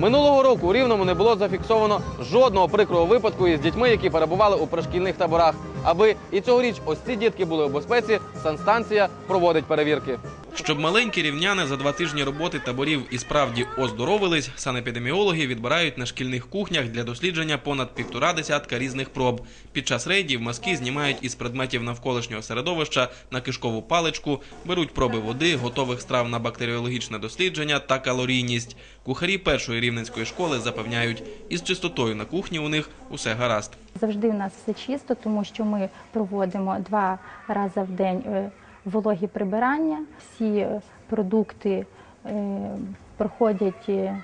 Минулого року у Рівному не було зафіксовано жодного прикрого випадку із дітьми, які перебували у пришкільних таборах. Аби і цьогоріч ось ці дітки були у безпеці, санстанція проводить перевірки. Щоб маленькі рівняни за два тижні роботи таборів і справді оздоровились, санепідеміологи відбирають на шкільних кухнях для дослідження понад півтора десятка різних проб. Під час рейдів мазки знімають із предметів навколишнього середовища на кишкову паличку, беруть проби води, готових страв на бактеріологічне дослідження та калорійність. Кухарі першої рівненської школи запевняють, із чистотою на кухні у них усе гаразд. Завжди у нас все чисто, тому що ми проводимо два рази в день е, вологі прибирання. Всі продукти е, проходять е,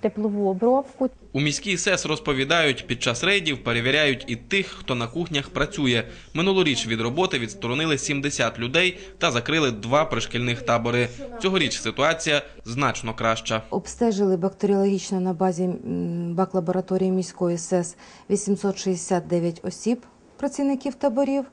теплову обробку. У міській СЕС розповідають, під час рейдів перевіряють і тих, хто на кухнях працює. Минулоріч від роботи відсторонили 70 людей та закрили два пришкільних табори. Цьогоріч ситуація значно краща. Обстежили бактеріологічно на базі бак-лабораторії міської СЕС 869 осіб, працівників таборів.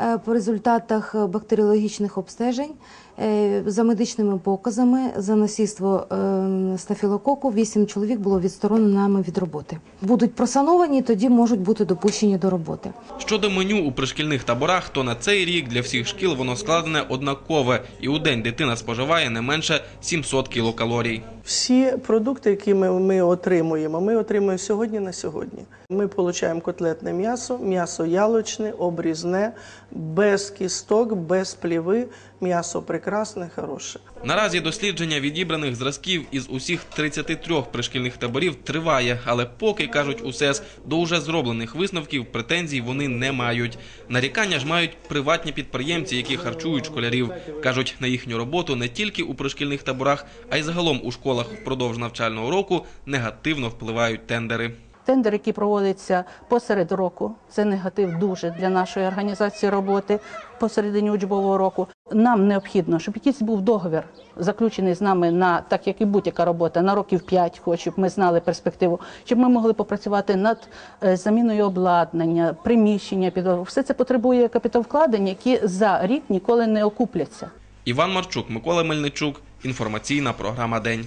Е, По результатах бактеріологічних обстежень е, за медичними показами за насильство е, стафілококу 8 чоловік було відсторонено нами від роботи. Будуть просановані, тоді можуть бути допущені до роботи. Щодо меню у пришкільних таборах, то на цей рік для всіх шкіл воно складене однакове, і у день дитина споживає не менше 700 кілокалорій. Всі продукти, які ми, ми отримуємо, ми отримуємо сьогодні на сьогодні. Ми отримуємо котлетне м'ясо, м'ясо ялочне, обрізне, без кісток, без пліви. М'ясо прекрасне, хороше. Наразі дослідження відібраних зразків із усіх 33 пришкільних таборів триває, але поки кажуть у СЕС, до уже зроблених висновків претензій вони не мають. Нарікання ж мають приватні підприємці, які харчують школярів. кажуть, на їхню роботу не тільки у пришкільних таборах, а й загалом у школах впродовж навчального року негативно впливають тендери. Тендер, який проводиться посеред року, це негатив дуже для нашої організації роботи посередині учбового року. Нам необхідно, щоб якийсь був договір заключений з нами на так, як і будь-яка робота, на років 5, хоч щоб ми знали перспективу, щоб ми могли попрацювати над е, заміною обладнання, приміщення під все це потребує капіталвкладень, які за рік ніколи не окупляться. Іван Марчук, Микола Мельничук. Інформаційна програма День.